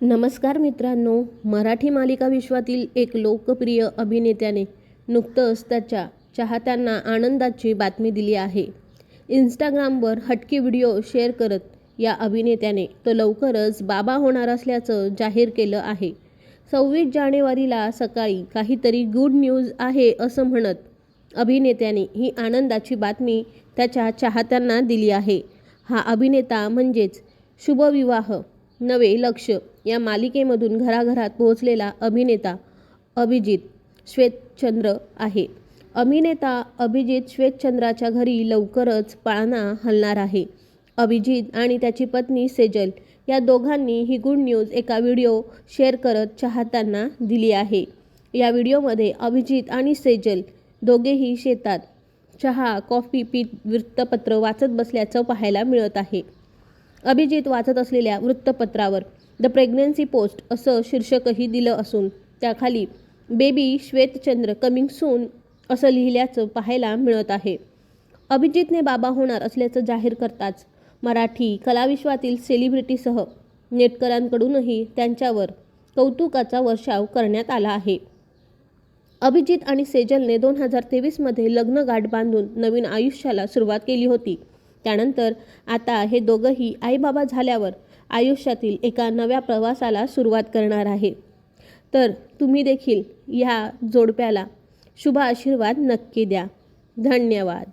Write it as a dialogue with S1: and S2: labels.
S1: नमस्कार मित्रांनो मराठी मालिका विश्वातील एक लोकप्रिय अभिनेत्याने नुकतंच त्याच्या चाहत्यांना आनंदाची बातमी दिली आहे. इंस्टाग्रामवर हटके व्हिडिओ शेअर करत या अभिनेत्याने तो लवकरच बाबा होणार असल्याचं जाहीर केलं आहे. सव्वीस जानेवारीला सकाळी काहीतरी गुड न्यूज आहे असं म्हणत अभिनेत्याने ही आनंदाची बातमी त्याच्या चाहत्यांना दिली आहे. हा अभिनेता म्हणजेच शुभविवाह. नवे लक्ष या मालिकेमधून घराघरात पोहोचलेला अभिनेता अभिजित श्वेतचंद्र आहे. अभिनेता अभिजित श्वेतचंद्राच्या घरी लवकरच पाळणा हलणार आहे. अभिजित आणि त्याची पत्नी सेजल या दोघांनी ही गुड न्यूज एका व्हिडिओ शेअर करत चाहत्यांना दिली आहे. या व्हिडिओमध्ये अभिजित आणि सेजल दोघेही शेतात चहा कॉफी पीत वृत्तपत्र वाचत बसल्याचं पाहायला मिळत आहे. अभिजित वाचत असलेल्या वृत्तपत्रावर द प्रेग्नन्सी पोस्ट असं शीर्षकही दिलं असून त्याखाली बेबी श्वेतचंद्र कमिंग सून असं लिहिल्याचं पाहायला मिळत आहे. अभिजितने बाबा होणार असल्याचं जाहीर करताच मराठी कलाविश्वातील सेलिब्रिटीसह नेटकरांकडूनही त्यांच्यावर कौतुकाचा वर्षाव करण्यात आला आहे. अभिजित आणि सेजलने दोन हजार तेवीसमध्ये लग्न गाठ बांधून नवीन आयुष्याला सुरुवात केली होती. त्यानंतर आता हे दोघंही आईबाबा झाल्यावर आयुष्यातील एका नव्या प्रवासाला सुरुवात करणार आहे. तर तुम्ही देखील ह्या जोडप्याला शुभ आशीर्वाद नक्की द्या. धन्यवाद.